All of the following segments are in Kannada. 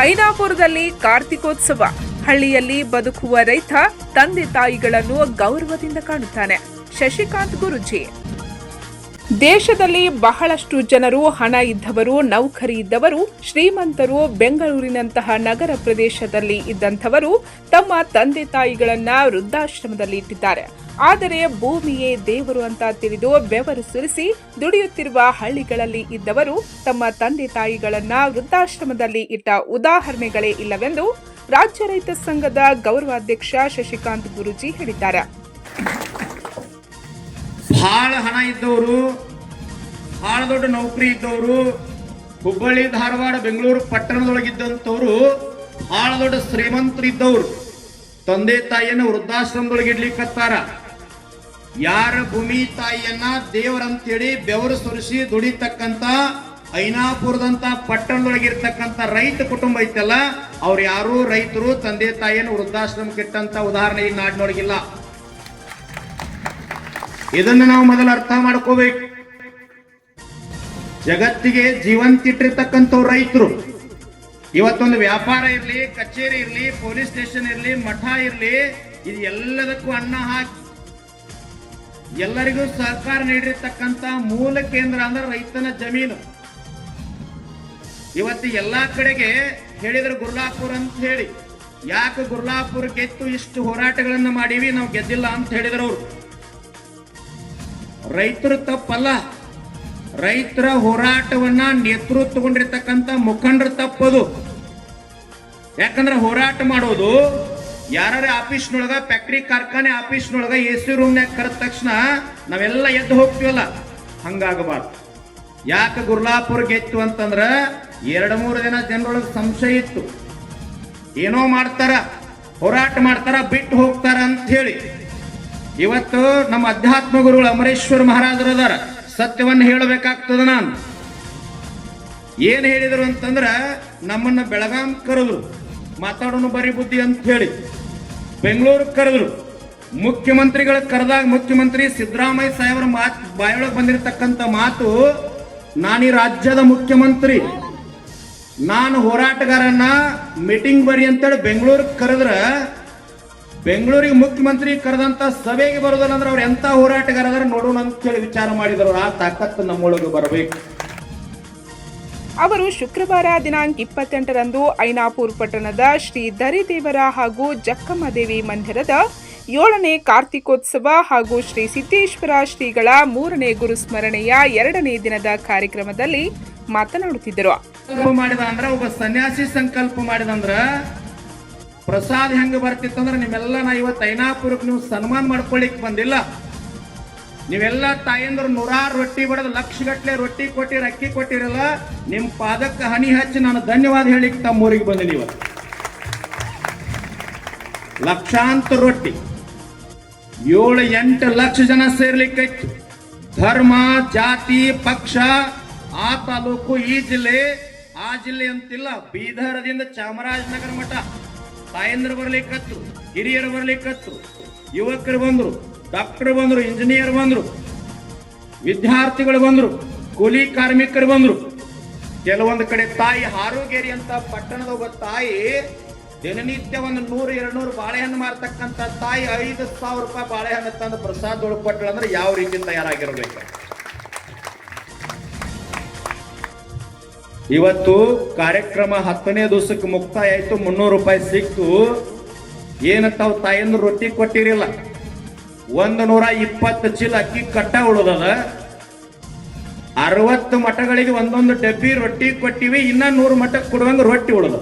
ಐನಾಪುರದಲ್ಲಿ ಕಾರ್ತಿಕೋತ್ಸವ. ಹಳ್ಳಿಯಲ್ಲಿ ಬದುಕುವ ರೈತ ತಂದೆ ತಾಯಿಗಳನ್ನು ಗೌರವದಿಂದ ಕಾಣುತ್ತಾನೆ. ಶಶಿಕಾಂತ್ ಗುರುಜಿ. ದೇಶದಲ್ಲಿ ಬಹಳಷ್ಟು ಜನರು, ಹಣ ಇದ್ದವರು, ನೌಕರಿ ಇದ್ದವರು, ಶ್ರೀಮಂತರು, ಬೆಂಗಳೂರಿನಂತಹ ನಗರ ಪ್ರದೇಶದಲ್ಲಿ ಇದ್ದಂಥವರು ತಮ್ಮ ತಂದೆ ತಾಯಿಗಳನ್ನ ವೃದ್ಧಾಶ್ರಮದಲ್ಲಿ ಇಟ್ಟಿದ್ದಾರೆ. ಆದರೆ ಭೂಮಿಯೇ ದೇವರು ಅಂತ ತಿಳಿದು ಬೆವರು ಸುರಿಸಿ ದುಡಿಯುತ್ತಿರುವ ಹಳ್ಳಿಗಳಲ್ಲಿ ಇದ್ದವರು ತಮ್ಮ ತಂದೆ ತಾಯಿಗಳನ್ನ ವೃದ್ಧಾಶ್ರಮದಲ್ಲಿ ಇಟ್ಟ ಉದಾಹರಣೆಗಳೇ ಇಲ್ಲವೆಂದು ರಾಜ್ಯ ರೈತ ಸಂಘದ ಗೌರವಾಧ್ಯಕ್ಷ ಶಶಿಕಾಂತ್ ಗುರುಜಿ ಹೇಳಿದ್ದಾರೆ. ಭಾಳ ಹಣ ಇದ್ದವರು, ಭಾಳ ದೊಡ್ಡ ನೌಕರಿ ಇದ್ದವರು, ಹುಬ್ಬಳ್ಳಿ, ಧಾರವಾಡ, ಬೆಂಗಳೂರು ಪಟ್ಟಣದೊಳಗಿದ್ದಂಥವ್ರು ಭಾಳ ದೊಡ್ಡ ಶ್ರೀಮಂತರು ಇದ್ದವರು ತಂದೆ ತಾಯಿಯನ್ನು ವೃದ್ಧಾಶ್ರಮದೊಳಗೆ ಇಡ್ಲಿಕ್ಕತ್ತಾರ ಯಾರ ಭೂಮಿ ತಾಯಿಯನ್ನ ದೇವರಂತೇಳಿ ಬೆವರು ಸುರಿಸಿ ದುಡಿತಕ್ಕಂತ ಐನಾಪುರದಂತ ಪಟ್ಟಣದೊಳಗಿರ್ತಕ್ಕಂಥ ರೈತ ಕುಟುಂಬ ಐತಲ್ಲ, ಅವ್ರು ಯಾರು ರೈತರು, ತಂದೆ ತಾಯಿಯನ್ನು ವೃದ್ಧಾಶ್ರಮಕ್ಕೆ ಇಟ್ಟಂತ ಉದಾಹರಣೆ ಈ ನಾಡಿನೊಳಗಿಲ್ಲ. ಇದನ್ನು ನಾವು ಮೊದಲು ಅರ್ಥ ಮಾಡ್ಕೋಬೇಕು. ಜಗತ್ತಿಗೆ ಜೀವಂತಿಟ್ಟಿರ್ತಕ್ಕಂಥವ್ರು ರೈತರು. ಇವತ್ತೊಂದು ವ್ಯಾಪಾರ ಇರಲಿ, ಕಚೇರಿ ಇರಲಿ, ಪೊಲೀಸ್ ಸ್ಟೇಷನ್ ಇರಲಿ, ಮಠ ಇರಲಿ, ಇದು ಎಲ್ಲದಕ್ಕೂ ಅನ್ನ ಹಾಕಿ. ಎಲ್ಲರಿಗೂ ಸಹಕಾರ ನೀಡಿರ್ತಕ್ಕಂಥ ಮೂಲ ಕೇಂದ್ರ ಅಂದ್ರೆ ರೈತನ ಜಮೀನು. ಇವತ್ತು ಎಲ್ಲಾ ಕಡೆಗೆ ಹೇಳಿದ್ರು ಗುರ್ಲಾಪುರ್ ಅಂತ ಹೇಳಿ. ಯಾಕೆ ಗುರ್ಲಾಪುರ್ ಗೆದ್ದು ಇಷ್ಟು ಹೋರಾಟಗಳನ್ನು ಮಾಡೀವಿ, ನಾವು ಗೆದ್ದಿಲ್ಲ ಅಂತ ಹೇಳಿದ್ರು ಅವರು. ರೈತರು ತಪ್ಪಲ್ಲ. ರೈತರ ಹೋರಾಟವನ್ನ ನೇತೃತ್ವಗೊಂಡಿರ್ತಕ್ಕಂಥ ಮುಖಂಡರು ತಪ್ಪದು. ಯಾಕಂದ್ರೆ ಹೋರಾಟ ಮಾಡೋದು ಯಾರ ಆಫೀಸ್ನೊಳಗ ಫ್ಯಾಕ್ಟ್ರಿ, ಕಾರ್ಖಾನೆ ಆಫೀಸ್ನೊಳಗ ಎ ಸಿ ರೂಮ್ನಾಗ ಕರೆದ ತಕ್ಷಣ ನಾವೆಲ್ಲ ಎದ್ದು ಹೋಗ್ತೀವಲ್ಲ? ಹಂಗಾಗಬಾರ್ದು. ಯಾಕೆ ಗುರ್ಲಾಪುರ್ ಗೆತ್ತು ಅಂತಂದ್ರ ಎರಡು ಮೂರು ದಿನ ಜನರೊಳಗೆ ಸಂಶಯ ಇತ್ತು. ಏನೋ ಮಾಡ್ತಾರ, ಹೋರಾಟ ಮಾಡ್ತಾರ, ಬಿಟ್ಟು ಹೋಗ್ತಾರ ಅಂತ ಹೇಳಿ. ಇವತ್ತು ನಮ್ಮ ಅಧ್ಯಾತ್ಮ ಗುರುಗಳು ಅಮರೇಶ್ವರ ಮಹಾರಾಜರು ಅದಾರ. ಸತ್ಯವನ್ನು ಹೇಳಬೇಕಾಗ್ತದ ನಾನು. ಏನು ಹೇಳಿದರು ಅಂತಂದ್ರೆ ನಮ್ಮನ್ನ ಬೆಳಗಾಂ ಕರೆದ್ರು. ಮಾತಾಡೋನು ಬರೀ ಬುದ್ಧಿ ಅಂತ ಹೇಳಿ. ಬೆಂಗಳೂರು ಕರೆದ್ರು. ಮುಖ್ಯಮಂತ್ರಿಗಳ ಕರೆದಾಗ ಮುಖ್ಯಮಂತ್ರಿ ಸಿದ್ದರಾಮಯ್ಯ ಸಾಹೇಬರ ಮಾತು ಬಾಯೊಳಗೆ ಬಂದಿರತಕ್ಕಂತ ಮಾತು, ನಾನೀ ರಾಜ್ಯದ ಮುಖ್ಯಮಂತ್ರಿ, ನಾನು ಹೋರಾಟಗಾರನ್ನ ಮೀಟಿಂಗ್ ಬರಿ ಅಂತೇಳಿ ಬೆಂಗಳೂರು ಕರೆದ್ರ ಬೆಂಗಳೂರಿಗೆ ಮುಖ್ಯಮಂತ್ರಿ ಕರೆದಂತ ಸಭೆಗೆ ಬರೋದಲ್ಲಂದ್ರೆ ಅವ್ರು ಎಂತ ಹೋರಾಟಗಾರ ನೋಡೋಣ ಅಂತ ಹೇಳಿ ವಿಚಾರ ಮಾಡಿದ್ರು. ಆ ತಾಕತ್ತು ನಮ್ಮೊಳಗೆ ಬರಬೇಕು. ಅವರು ಶುಕ್ರವಾರ ದಿನಾಂಕ ಇಪ್ಪತ್ತೆಂಟರಂದು ಐನಾಪುರ್ ಪಟ್ಟಣದ ಶ್ರೀ ದರಿದೇವರ ಹಾಗೂ ಜಕ್ಕಮ್ಮ ದೇವಿ ಮಂದಿರದ ಏಳನೇ ಕಾರ್ತಿಕೋತ್ಸವ ಹಾಗೂ ಶ್ರೀ ಸಿದ್ದೇಶ್ವರ ಶ್ರೀಗಳ ಮೂರನೇ ಗುರುಸ್ಮರಣೆಯ ಎರಡನೇ ದಿನದ ಕಾರ್ಯಕ್ರಮದಲ್ಲಿ ಮಾತನಾಡುತ್ತಿದ್ದರು. ಸಂಕಲ್ಪ ಮಾಡಿದ ಅಂದ್ರ ಒಬ್ಬ ಸನ್ಯಾಸಿ ಸಂಕಲ್ಪ ಮಾಡಿದ ಅಂದ್ರ ಪ್ರಸಾದ ಹೆಂಗೆ ಬರ್ತಿತ್ತಂದ್ರೆ ನಿಮ್ಮೆಲ್ಲ ನಾ ಇವತ್ತು ಐನಾಪುರಕ್ಕೆ ನೀವು ಸನ್ಮಾನ ಮಾಡ್ಕೊಳ್ಳಿಕ್ ಬಂದಿಲ್ಲ. ನೀವೆಲ್ಲ ತಾಯಂದ್ರು ನೂರಾರು ರೊಟ್ಟಿ ಬಡದ ಲಕ್ಷ ಗಟ್ಲೆ ರೊಟ್ಟಿ ಕೊಟ್ಟಿರ, ಅಕ್ಕಿ ಕೊಟ್ಟಿರಲ್ಲ ನಿಮ್ಮ ಪಾದಕ್ಕೆ ಹನಿ ಹಚ್ಚಿ ನಾನು ಧನ್ಯವಾದ ಹೇಳಿಕ್ಕೆ ತಮ್ಮ ಊರಿಗೆ ಬಂದಿನಿ ಇವತ್ತು. ಲಕ್ಷಾಂತರ ರೊಟ್ಟಿ, ಏಳು, ಎಂಟು ಲಕ್ಷ ಜನ ಸೇರ್ಲಿಕ್ಕೈತು ಧರ್ಮ, ಜಾತಿ, ಪಕ್ಷ, ಆ ತಾಲೂಕು, ಈ ಜಿಲ್ಲೆ, ಆ ಜಿಲ್ಲೆ ಅಂತಿಲ್ಲ, ಬೀದರದಿಂದ ಚಾಮರಾಜನಗರ ಮಠ. ತಾಯಂದ್ರು ಬರ್ಲಿಕ್ಕತ್ತು ಹಿರಿಯರು ಬರ್ಲಿಕ್ಕತ್ತು ಯುವಕರು ಬಂದ್ರು, ಡಾಕ್ಟರ್ ಬಂದ್ರು, ಇಂಜಿನಿಯರ್ ಬಂದ್ರು, ವಿದ್ಯಾರ್ಥಿಗಳು ಬಂದ್ರು, ಕೂಲಿ ಕಾರ್ಮಿಕರು ಬಂದ್ರು. ಕೆಲವೊಂದು ಕಡೆ ತಾಯಿ ಹಾರೋಗೇರಿ ಅಂತ ಪಟ್ಟಣದ ಒಬ್ಬ ತಾಯಿ ದಿನನಿತ್ಯ ಒಂದು ನೂರು ಎರಡು ನೂರು ಬಾಳೆಹಣ್ಣು ಮಾರ್ತಕ್ಕಂಥ ತಾಯಿ ಐದು ಸಾವಿರ ರೂಪಾಯಿ ಬಾಳೆಹಣ್ಣು ತಂದು ಪ್ರಸಾದ ಒಳಪಟ್ಟಳು ಅಂದ್ರೆ ಯಾವ ರೀತಿ ತಯಾರಾಗಿರ್ಬೇಕು? ಇವತ್ತು ಕಾರ್ಯಕ್ರಮ ಹತ್ತನೇ ದಿವಸಕ್ಕೆ ಮುಕ್ತಾಯ ಆಯ್ತು, ಮುನ್ನೂರು ರೂಪಾಯಿ ಸಿಕ್ತು. ಏನ ತಾವು ತಾಯಿಯನ್ನು ರೊಟ್ಟಿ ಕೊಟ್ಟಿರಿಲ್ಲ. ಒಂದ್ ನೂರ ಇಪ್ಪತ್ತು ಚೀಲ ಅಕ್ಕಿ ಕಟ್ಟ ಉಳಿದದ. ಅರವತ್ತು ಮಠಗಳಿಗೆ ಒಂದೊಂದು ಡಬ್ಬಿ ರೊಟ್ಟಿ ಕೊಟ್ಟಿವಿ, ಇನ್ನ ನೂರು ಮಠಕ್ಕೆ ಕೊಡುವಂಗ ರೊಟ್ಟಿ ಉಳಿದ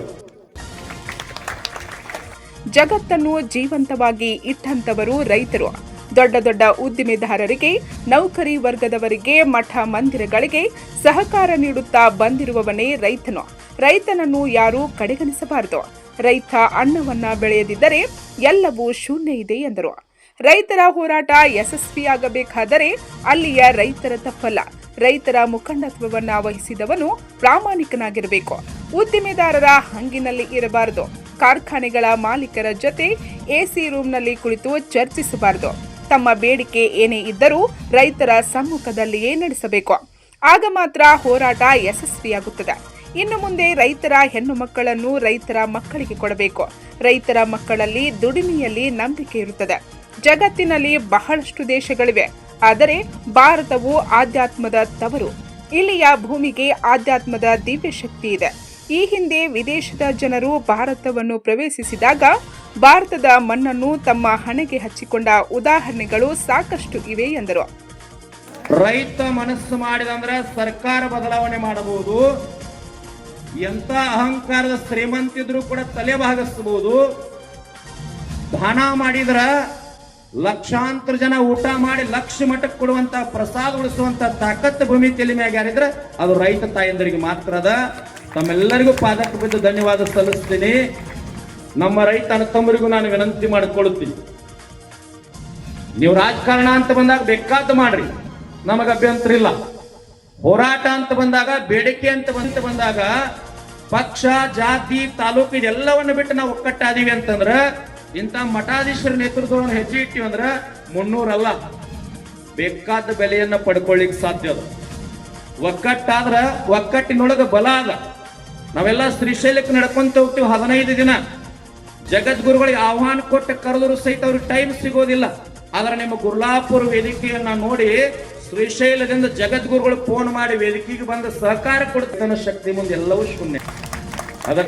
ಜಗತ್ತನ್ನು ಜೀವಂತವಾಗಿ ಇಟ್ಟಂತವರು ರೈತರು. ದೊಡ್ಡ ದೊಡ್ಡ ಉದ್ದಿಮೆದಾರರಿಗೆ, ನೌಕರಿ ವರ್ಗದವರಿಗೆ, ಮಠ ಮಂದಿರಗಳಿಗೆ ಸಹಕಾರ ನೀಡುತ್ತಾ ಬಂದಿರುವವನೇ ರೈತನು. ರೈತನನ್ನು ಯಾರೂ ಕಡೆಗಣಿಸಬಾರದು. ರೈತ ಅನ್ನವನ್ನ ಬೆಳೆಯದಿದ್ದರೆ ಎಲ್ಲವೂ ಶೂನ್ಯ ಇದೆ ಎಂದರು. ರೈತರ ಹೋರಾಟ ಯಶಸ್ವಿಯಾಗಬೇಕಾದರೆ ಅಲ್ಲಿಯ ರೈತರ ತಪ್ಪಲ್ಲ. ರೈತರ ಮುಖಂಡತ್ವವನ್ನು ವಹಿಸಿದವನು ಪ್ರಾಮಾಣಿಕನಾಗಿರಬೇಕು. ಉದ್ದಿಮೆದಾರರ ಹಂಗಿನಲ್ಲಿ ಇರಬಾರದು. ಕಾರ್ಖಾನೆಗಳ ಮಾಲೀಕರ ಜೊತೆ ಎಸಿ ರೂಮ್ನಲ್ಲಿ ಕುಳಿತು ಚರ್ಚಿಸಬಾರದು. ತಮ್ಮ ಬೇಡಿಕೆ ಏನೇ ಇದ್ದರೂ ರೈತರ ಸಮ್ಮುಖದಲ್ಲಿಯೇ ನಡೆಸಬೇಕು. ಆಗ ಮಾತ್ರ ಹೋರಾಟ ಯಶಸ್ವಿಯಾಗುತ್ತದೆ. ಇನ್ನು ಮುಂದೆ ರೈತರ ಹೆಣ್ಣು ಮಕ್ಕಳನ್ನು ರೈತರ ಮಕ್ಕಳಿಗೆ ಕೊಡಬೇಕು. ರೈತರ ಮಕ್ಕಳಲ್ಲಿ ದುಡಿಮೆಯಲ್ಲಿ ನಂಬಿಕೆ ಇರುತ್ತದೆ. ಜಗತ್ತಿನಲ್ಲಿ ಬಹಳಷ್ಟು ದೇಶಗಳಿವೆ. ಆದರೆ ಭಾರತವು ಆಧ್ಯಾತ್ಮದ ತವರು. ಇಲ್ಲಿಯ ಭೂಮಿಗೆ ಆಧ್ಯಾತ್ಮದ ದಿವ್ಯ ಶಕ್ತಿ ಇದೆ. ಈ ಹಿಂದೆ ವಿದೇಶದ ಜನರು ಭಾರತವನ್ನು ಪ್ರವೇಶಿಸಿದಾಗ ಭಾರತದ ಮಣ್ಣನ್ನು ತಮ್ಮ ಹಣೆಗೆ ಹಚ್ಚಿಕೊಂಡ ಉದಾಹರಣೆಗಳು ಸಾಕಷ್ಟು ಇವೆ ಎಂದರು. ರೈತ ಮನಸ್ಸು ಮಾಡಿದಂದ್ರೆ ಸರ್ಕಾರ ಬದಲಾವಣೆ ಮಾಡಬಹುದು. ಎಂತ ಅಹಂಕಾರದ ಶ್ರೀಮಂತಿದ್ರು ಕೂಡ ತಲೆ ಭಾಗಿಸಬಹುದು ದಾನ ಮಾಡಿದ್ರ ಲಕ್ಷಾಂತರ ಜನ ಊಟ ಮಾಡಿ ಲಕ್ಷ ಮಟ್ಟಕ್ಕೆ ಕೊಡುವಂತ ಪ್ರಸಾದ ಉಳಿಸುವಂತ ತಾಕತ್ತು ಭೂಮಿ ತಲೆ ಮ್ಯಾಗ ಅದು ರೈತ ತಾಯಂದರಿಗೆ ಮಾತ್ರ ಅದ. ತಮ್ಮೆಲ್ಲರಿಗೂ ಪಾದಕ್ಕೆ ಬಿದ್ದು ಧನ್ಯವಾದ ಸಲ್ಲಿಸ್ತೀನಿ. ನಮ್ಮ ರೈತ ತಮ್ಮರಿಗೂ ನಾನು ವಿನಂತಿ ಮಾಡಿಕೊಳ್ಳುತ್ತೀನಿ. ನೀವು ರಾಜಕಾರಣ ಅಂತ ಬಂದಾಗ ಬೇಕಾದ ಮಾಡ್ರಿ. ನಮಗ ಅಭ್ಯಂತರ ಇಲ್ಲ. ಹೋರಾಟ ಅಂತ ಬಂದಾಗ, ಬೇಡಿಕೆ ಅಂತ ಬಂತ ಬಂದಾಗ ಪಕ್ಷ, ಜಾತಿ, ತಾಲೂಕು ಇದೆಲ್ಲವನ್ನು ಬಿಟ್ಟು ನಾವು ಒಕ್ಕಟ್ಟಾದೀವಿ ಅಂತಂದ್ರ, ಇಂಥ ಮಠಾಧೀಶರ ನೇತೃತ್ವವನ್ನು ಹೆಜ್ಜೆ ಇಟ್ಟಿವಿ ಅಂದ್ರ ಮುನ್ನೂರಲ್ಲ. ಬೇಕಾದ ಬೆಲೆಯನ್ನ ಪಡ್ಕೊಳ್ಳಿಕ್ ಸಾಧ್ಯ ಅದ. ಒಕ್ಕಟ್ಟಾದ್ರ ಒಕ್ಕಟ್ಟಿನೊಳಗೆ ಬಲ ಅದ. ನಾವೆಲ್ಲ ಶ್ರೀಶೈಲಕ್ಕೆ ನಡ್ಕೊಂತ ಹೋಗ್ತೀವಿ ಹದಿನೈದು ದಿನ. ಜಗದ್ಗುರುಗಳಿಗೆ ಆಹ್ವಾನ ಕೊಟ್ಟು ಕರೆದ್ರು ಸಹಿತ ಅವ್ರಿಗೆ ಟೈಮ್ ಸಿಗೋದಿಲ್ಲ. ಆದ್ರೆ ನಿಮ್ಮ ಗುರ್ಲಾಪುರ ವೇದಿಕೆಯನ್ನ ನೋಡಿ ಶ್ರೀಶೈಲದಿಂದ ಜಗದ್ಗುರುಗಳು ಫೋನ್ ಮಾಡಿ ವೇದಿಕೆಗೆ ಬಂದ ಸಹಕಾರ ಕೊಡ್ತಾನ ಶಕ್ತಿ ಮುಂದೆ ಎಲ್ಲವೂ ಶೂನ್ಯ. ಅದ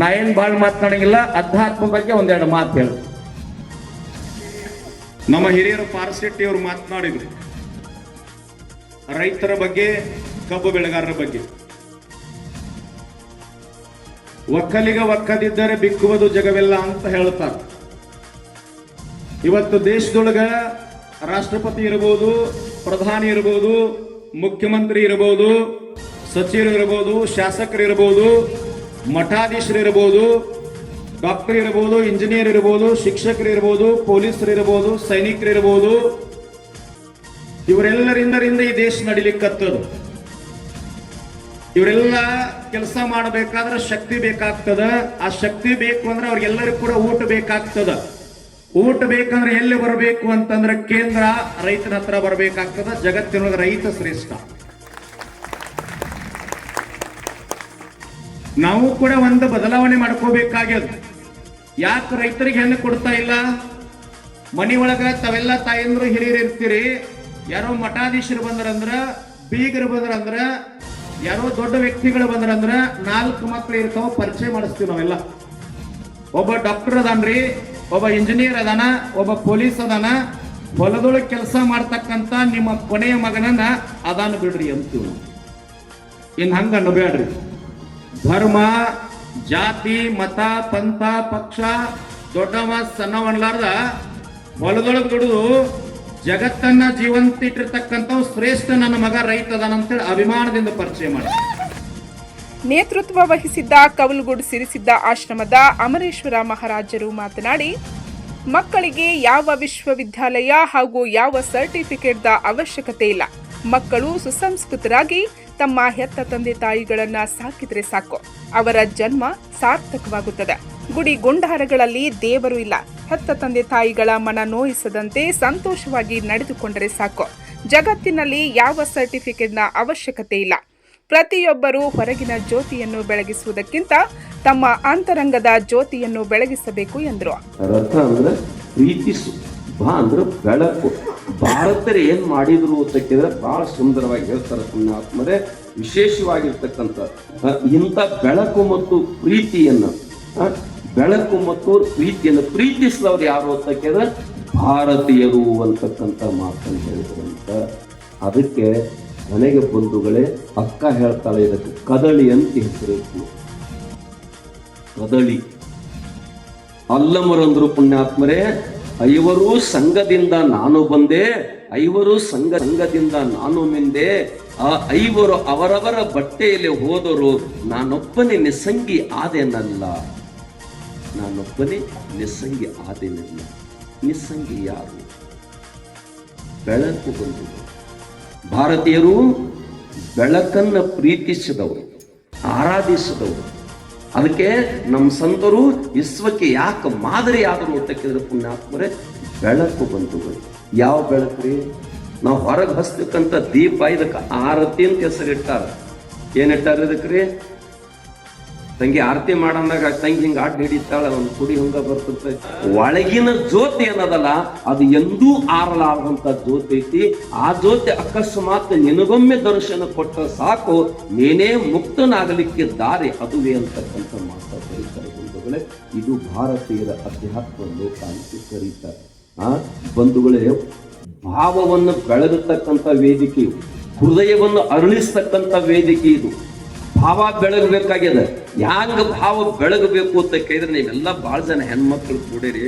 ನಾ ಏನ್ ಬಾಳ್ ಮಾತನಾಡಂಗಿಲ್ಲ, ಅಧ್ಯಾತ್ಮ ಬಗ್ಗೆ ಒಂದೆರಡು ಮಾತು ಹೇಳ. ನಮ್ಮ ಹಿರಿಯರು ಪಾರಶೆಟ್ಟಿ ಅವರು ಮಾತನಾಡಿದ್ರು. ರೈತರ ಬಗ್ಗೆ, ಕಬ್ಬು ಬೆಳೆಗಾರರ ಬಗ್ಗೆ. ಒಕ್ಕಲಿಗ ಒಕ್ಕದಿದ್ದರೆ ಬಿಕ್ಕುವುದು ಜಗವೆಲ್ಲ ಅಂತ ಹೇಳ್ತಾರೆ. ಇವತ್ತು ದೇಶದೊಳಗ ರಾಷ್ಟ್ರಪತಿ ಇರಬಹುದು ಪ್ರಧಾನಿ ಇರಬಹುದು ಮುಖ್ಯಮಂತ್ರಿ ಇರಬಹುದು ಸಚಿವರು ಇರಬಹುದು ಶಾಸಕರು ಇರಬಹುದು ಮಠಾಧೀಶರು ಇರಬಹುದು ಡಾಕ್ಟರ್ ಇರಬಹುದು ಇಂಜಿನಿಯರ್ ಇರಬಹುದು ಶಿಕ್ಷಕರು ಇರಬಹುದು ಪೊಲೀಸರು ಇರಬಹುದು ಸೈನಿಕರು ಇರಬಹುದು ಇವರೆಲ್ಲರಿಂದರಿಂದ ಈ ದೇಶ ನಡಿಲಿಕ್ಕತ್ತದು ಇವರೆಲ್ಲ ಕೆಲಸ ಮಾಡಬೇಕಾದ್ರೆ ಶಕ್ತಿ ಬೇಕಾಗ್ತದ. ಆ ಶಕ್ತಿ ಬೇಕು ಅಂದ್ರೆ ಅವ್ರಿಗೆಲ್ಲರಿಗೂ ಕೂಡ ಊಟ ಬೇಕಾಗ್ತದ. ಊಟ ಬೇಕಂದ್ರೆ ಎಲ್ಲಿ ಬರಬೇಕು ಅಂತಂದ್ರೆ ಕೇಂದ್ರ ರೈತನ ಹತ್ರ ಬರಬೇಕಾಗ್ತದ. ಜಗತ್ತಿನೊಳಗೆ ರೈತ ಶ್ರೇಷ್ಠ. ನಾವು ಕೂಡ ಒಂದು ಬದಲಾವಣೆ ಮಾಡ್ಕೋಬೇಕಾಗ್ಯದ. ಯಾಕೆ ರೈತರಿಗೆ ಹೆಣ್ಣು ಕೊಡ್ತಾ ಇಲ್ಲ? ಮನಿ ಒಳಗ ತಾವೆಲ್ಲ ತಾಯಂದ್ರು ಹಿರಿಯರು ಇರ್ತೀರಿ ಯಾರೋ ಮಠಾಧೀಶರು ಬಂದ್ರಂದ್ರ, ಬೀಗರು ಬಂದ್ರಂದ್ರ ಯಾರೋ ದೊಡ್ಡ ವ್ಯಕ್ತಿಗಳು ಬಂದ್ರಂದ್ರ ನಾಲ್ಕು ಮಕ್ಳು ಇರ್ತಾವ, ಪರಿಚಯ ಮಾಡಿಸ್ತೀವಿ ನಾವೆಲ್ಲ. ಒಬ್ಬ ಡಾಕ್ಟರ್ ಅದಾನ್ರಿ, ಒಬ್ಬ ಇಂಜಿನಿಯರ್ ಅದಾನ, ಒಬ್ಬ ಪೊಲೀಸ್ ಅದಾನ. ಹೊಲದೊಳಗೆ ಕೆಲಸ ಮಾಡ್ತಕ್ಕಂತ ನಿಮ್ಮ ಕೊನೆಯ ಮಗನನ್ನ ಅದಾನ ಬಿಡ್ರಿ ಅಂತೀವಿ. ಇನ್ ಹಂಗ ಅನ್ನಬೇಡ್ರಿ. ಧರ್ಮ, ಜಾತಿ, ಮತ, ಪಂಥ, ಪಕ್ಷ, ದೊಡ್ಡವ ಸಣ್ಣವನ್ಲಾರ್ದ ಹೊಲದೊಳಗೆ ದುಡಿದು ಜಗತ್ತನ್ನ ಜೀವಂತ ಇಟ್ಟಿರ್ತಕ್ಕಂಥ ಶ್ರೇಷ್ಠ ನನ್ನ ಮಗ ರೈತ ಅದಾನಂತೇಳಿ ಅಭಿಮಾನದಿಂದ ಪರಿಚಯ ಮಾಡಿ. ನೇತೃತ್ವ ವಹಿಸಿದ್ದ ಕವಲುಗುಡ್ ಸಿರಿಸಿದ್ದ ಆಶ್ರಮದ ಅಮರೇಶ್ವರ ಮಹಾರಾಜರು ಮಾತನಾಡಿ, ಮಕ್ಕಳಿಗೆ ಯಾವ ವಿಶ್ವವಿದ್ಯಾಲಯ ಹಾಗೂ ಯಾವ ಸರ್ಟಿಫಿಕೇಟ್ದ ಅವಶ್ಯಕತೆ ಇಲ್ಲ. ಮಕ್ಕಳು ಸುಸಂಸ್ಕೃತರಾಗಿ ತಮ್ಮ ಹೆತ್ತ ತಂದೆ ತಾಯಿಗಳನ್ನ ಸಾಕಿದ್ರೆ ಸಾಕು. ಅವರ ಜನ್ಮ ಸಾರ್ಥಕವಾಗುತ್ತದೆ. ಗುಡಿ ಗುಂಡಾರಗಳಲ್ಲಿ ದೇವರು ಇಲ್ಲ. ಹೆತ್ತ ತಂದೆ ತಾಯಿಗಳ ಮನ ನೋಯಿಸದಂತೆ ಸಂತೋಷವಾಗಿ ನಡೆದುಕೊಂಡರೆ ಸಾಕು. ಜಗತ್ತಿನಲ್ಲಿ ಯಾವ ಸರ್ಟಿಫಿಕೇಟ್ನ ಅವಶ್ಯಕತೆ ಇಲ್ಲ. ಪ್ರತಿಯೊಬ್ಬರೂ ಹೊರಗಿನ ಜ್ಯೋತಿಯನ್ನು ಬೆಳಗಿಸುವುದಕ್ಕಿಂತ ತಮ್ಮ ಅಂತರಂಗದ ಜ್ಯೋತಿಯನ್ನು ಬೆಳಗಿಸಬೇಕು ಎಂದರು. ರಥ ಅಂದ್ರೆ ಪ್ರೀತಿಸು ಬಾ ಅಂದ್ರೆ ಬೆಳಕು. ಭಾರತರು ಏನ್ ಮಾಡಿದ್ರು ಅಂತ ಕೇಳಿದ್ರೆ ಬಹಳ ಸುಂದರವಾಗಿ ಹೇಳ್ತಾರೆ ಪುಣ್ಯಾತ್ಮರೇ. ವಿಶೇಷವಾಗಿರ್ತಕ್ಕಂಥ ಇಂಥ ಬೆಳಕು ಮತ್ತು ಪ್ರೀತಿಯನ್ನು ಬೆಳಕು ಮತ್ತು ಪ್ರೀತಿಯನ್ನು ಪ್ರೀತಿಸಿದವ್ರು ಯಾರು ಅಂತ ಕೇಳಿದ್ರೆ ಭಾರತೀಯರು ಅಂತಕ್ಕಂಥ ಮಾತನ್ನು ಹೇಳಿದ್ರಂತ ಅದಕ್ಕೆ ಮನೆಗೆ ಬಂಧುಗಳೇ, ಅಕ್ಕ ಹೇಳ್ತಾಳೆ ಇದಕ್ಕೆ, ಕದಳಿ ಅಂತ ಹೆಸರಿತ್ತು ಕದಳಿ. ಅಲ್ಲಮರಂದ್ರು ಪುಣ್ಯಾತ್ಮರೇ, ಐವರು ಸಂಘದಿಂದ ನಾನು ಬಂದೆ, ಐವರು ಸಂಘ, ಸಂಘದಿಂದ ನಾನು ಮಿಂದೆ ಆ ಐವರು ಅವರವರ ಬಟ್ಟೆಯಲ್ಲಿ ಹೋದರು ನಾನೊಬ್ಬನೇ ನಿಸ್ಸಂಗಿ ಆದೆನಲ್ಲ ನಾನೊಬ್ಬನೇ ನಿಸ್ಸಂಗಿ ಆದೆನಲ್ಲ ನಿಸ್ಸಂಗಿ ಯಾರು? ಬೆಳಕು ಬಂದು ಭಾರತೀಯರು ಬೆಳಕನ್ನ ಪ್ರೀತಿಸಿದವರು, ಆರಾಧಿಸಿದವರು. ಅದಕ್ಕೆ ನಮ್ಮ ಸಂತರು ವಿಶ್ವಕ್ಕೆ ಯಾಕೆ ಮಾದರಿ ಆದರು ಅಂತ ಕೇಳಿದ್ರೆ ಪುಣ್ಯಾತ್ಮರೇ, ಬೆಳಕು ಬಂಧುಗಳು ಯಾವ ಬೆಳಕು ರೀ? ನಾವು ಹೊರಗೆ ಹಚ್ತಕ್ಕಂಥ ದೀಪ ಇದಕ್ಕೆ ಆರತಿ ಅಂತ ಹೆಸರಿಟ್ಟಾರ. ಏನಿಟ್ಟಾರ ಇದಕ್ಕೆ ರೀ? ತಂಗಿ ಆರತಿ ಮಾಡಂದಾಗ ತಂಗಿ ಹಿಂಗ ಆಟ ಹಿಡಿತಾಳೆ, ಒಂದು ಕುಡಿ ಹಂಗ ಬರ್ತದೆ. ಒಳಗಿನ ಜ್ಯೋತಿ ಏನದಲ್ಲ, ಅದು ಎಂದೂ ಆರಲಾರದಂತ ಜ್ಯೋತಿ ಐತಿ. ಆ ಜ್ಯೋತಿ ಅಕಸ್ಮಾತ್ ನಿನಗೊಮ್ಮೆ ದರ್ಶನ ಕೊಟ್ಟ ಸಾಕು, ನೀನೇ ಮುಕ್ತನಾಗಲಿಕ್ಕೆ ದಾರಿ ಅದುವೇ ಅಂತಕ್ಕಂಥ ಮಾತಾ ಕರೀತಾರೆ ಬಂಧುಗಳೇ. ಇದು ಭಾರತೀಯರ ಅಧ್ಯಾತ್ಮ ಲೋಕ ಅಂತ ಕರೀತಾರೆ. ಆ, ಬಂಧುಗಳೇ, ಭಾವವನ್ನು ಬೆಳಗತಕ್ಕಂಥ ವೇದಿಕೆ. ಹೃದಯವನ್ನು ಅರಳಿಸ್ತಕ್ಕಂಥ ವೇದಿಕೆ ಇದು. ಭಾವ ಬೆಳಗಬೇಕಾಗ್ಯದ. ಹ್ಯಾಂಗ ಭಾವ ಬೆಳಗಬೇಕು ಅಂತ ಕೇಳಿದ್ರೆ ನೀವೆಲ್ಲ ಭಾಳ ಜನ ಹೆಣ್ಮಕ್ಳು ಕೂಡಿರಿ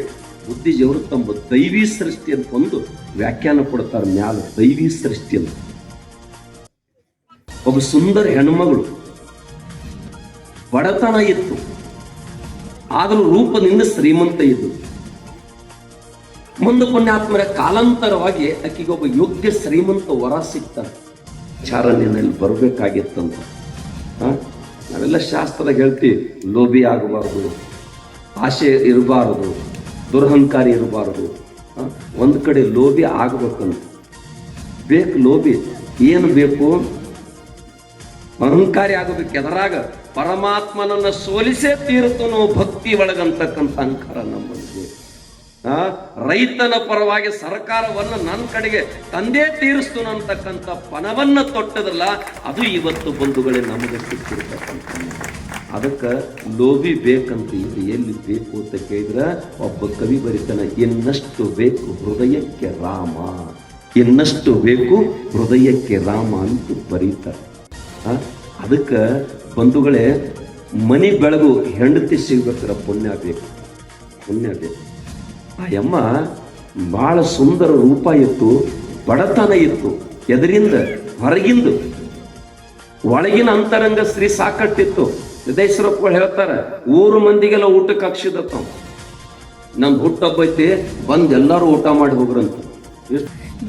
ಬುದ್ಧಿಜೀವರು ತಮ್ಮ ದೈವಿ ಸೃಷ್ಟಿ ಅಂತ ಒಂದು ವ್ಯಾಖ್ಯಾನ ಕೊಡ್ತಾರೆ ಮ್ಯಾಲ, ದೈವಿ ಸೃಷ್ಟಿ ಅಂತ. ಒಬ್ಬ ಸುಂದರ ಹೆಣ್ಮಗಳು ಬಡತನ ಇತ್ತು. ಆದರೂ ರೂಪದಿಂದ ಶ್ರೀಮಂತ ಇದ್ದು ಮುಂದೆ ಪುಣ್ಯಾತ್ಮರ ಕಾಲಾಂತರವಾಗಿ ಆಕೆಗೆ ಒಬ್ಬ ಯೋಗ್ಯ ಶ್ರೀಮಂತ ವರ ಸಿಗ್ತಾನೆ ಚಾರಣ್ಯನಲ್ಲಿ ಬರಬೇಕಾಗಿತ್ತಂತ? ನಾವೆಲ್ಲ ಶಾಸ್ತ್ರದ ಹೇಳ್ತೀವಿ ಲೋಭಿ ಆಗಬಾರ್ದು. ಆಸೆ ಇರಬಾರದು. ದುರಹಂಕಾರಿ ಇರಬಾರದು. ಒಂದು ಕಡೆ ಲೋಭಿ ಆಗಬೇಕಂತ. ಬೇಕು ಲೋಭಿ. ಏನು ಬೇಕು? ಅಹಂಕಾರಿ ಆಗಬೇಕು ಎದರಾಗ ಪರಮಾತ್ಮನನ್ನ ಸೋಲಿಸೇ ತೀರುತ್ತನೋ ಭಕ್ತಿ ಒಳಗಂತಕ್ಕಂಥ ಅಹಂಕಾರ ನಮ್ಮ ರೈತನ ಪರವಾಗಿ ಸರ್ಕಾರವನ್ನು ನನ್ನ ಕಡೆಗೆ ತಂದೆ ತೀರಿಸ್ತು ಅಂತಕ್ಕಂಥ ಪಣವನ್ನು ತೊಟ್ಟದಲ್ಲ, ಅದು ಇವತ್ತು ಬಂಧುಗಳೇ ನಮಗೆ ಸಿಕ್ಕಿರ್ತಕ್ಕಂಥ ಅದಕ್ಕೆ ಲೋಬಿ ಬೇಕಂತ ಇದು ಎಲ್ಲಿ ಬೇಕು ಅಂತ ಕೇಳಿದ್ರೆ ಒಬ್ಬ ಕವಿ ಬರಿತಾನೆ ಇನ್ನಷ್ಟು ಬೇಕು ಹೃದಯಕ್ಕೆ ರಾಮ ಇನ್ನಷ್ಟು ಬೇಕು ಹೃದಯಕ್ಕೆ ರಾಮ ಅಂತ ಬರೀತಾರೆ. ಅದಕ್ಕೆ ಬಂಧುಗಳೇ ಮನಿ ಬೆಳಗು ಹೆಂಡತಿ ಸಿಗ್ಬೇಕಾರ ಪುಣ್ಯ ಬೇಕು ಪುಣ್ಯ ಬೇಕು. ಆ ಯಮ್ಮ ಬಹಳ ಸುಂದರ ರೂಪ ಇತ್ತು, ಬಡತನ ಇತ್ತು, ಎದರಿಂದ, ಹೊರಗಿಂದು. ಒಳಗಿನ ಅಂತರಂಗ ಸ್ತ್ರೀ ಸಾಕಟ್ಟಿತ್ತು. ಸಿದ್ದೇಶ್ವರಪ್ಪ ಹೇಳ್ತಾರೆ, ಊರು ಮಂದಿಗೆಲ್ಲ ಊಟಕ್ಕೆ ಹಾಕ್ಸಿದತ್ತ ನನ್ನ ಹುಟ್ಟಬ್ಬ ಐತಿ, ಬಂದ್ ಎಲ್ಲರೂ ಊಟ ಮಾಡಿ ಹೋಗ್ರಂತ.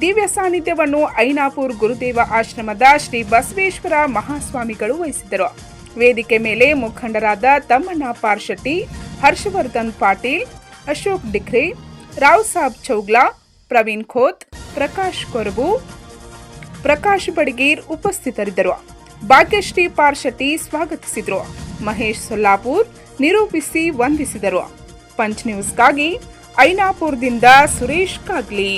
ದಿವ್ಯ ಸಾನ್ನಿಧ್ಯವನ್ನು ಐನಾಪುರ್ ಗುರುದೇವ ಆಶ್ರಮದ ಶ್ರೀ ಬಸವೇಶ್ವರ ಮಹಾಸ್ವಾಮಿಗಳು ವಹಿಸಿದರು ವೇದಿಕೆ ಮೇಲೆ ಮುಖಂಡರಾದ ತಮ್ಮಣ್ಣ ಪಾರ್ಶೆಟ್ಟಿ ಹರ್ಷವರ್ಧನ್ ಪಾಟೀಲ್ ಅಶೋಕ್ ಡಿಖ್ರೆ ರಾವ್ ಸಾಬ್ ಚೌಗ್ಲಾ, ಪ್ರವೀಣ್ ಖೋತ್, ಪ್ರಕಾಶ್ ಕೊರಬು, ಪ್ರಕಾಶ್ ಬಡಗೀರ್ ಉಪಸ್ಥಿತರಿದ್ದರು. ಭಾಗ್ಯಶ್ರೀ ಪಾರ್ಶತಿ ಸ್ವಾಗತಿಸಿದರು. ಮಹೇಶ್ ಸೊಲ್ಲಾಪುರ್ ನಿರೂಪಿಸಿ ವಂದಿಸಿದರು. ಪಂಚ್ ನ್ಯೂಸ್ಗಾಗಿ ಐನಾಪುರದಿಂದ ಸುರೇಶ್ ಕಾಗ್ಲಿ.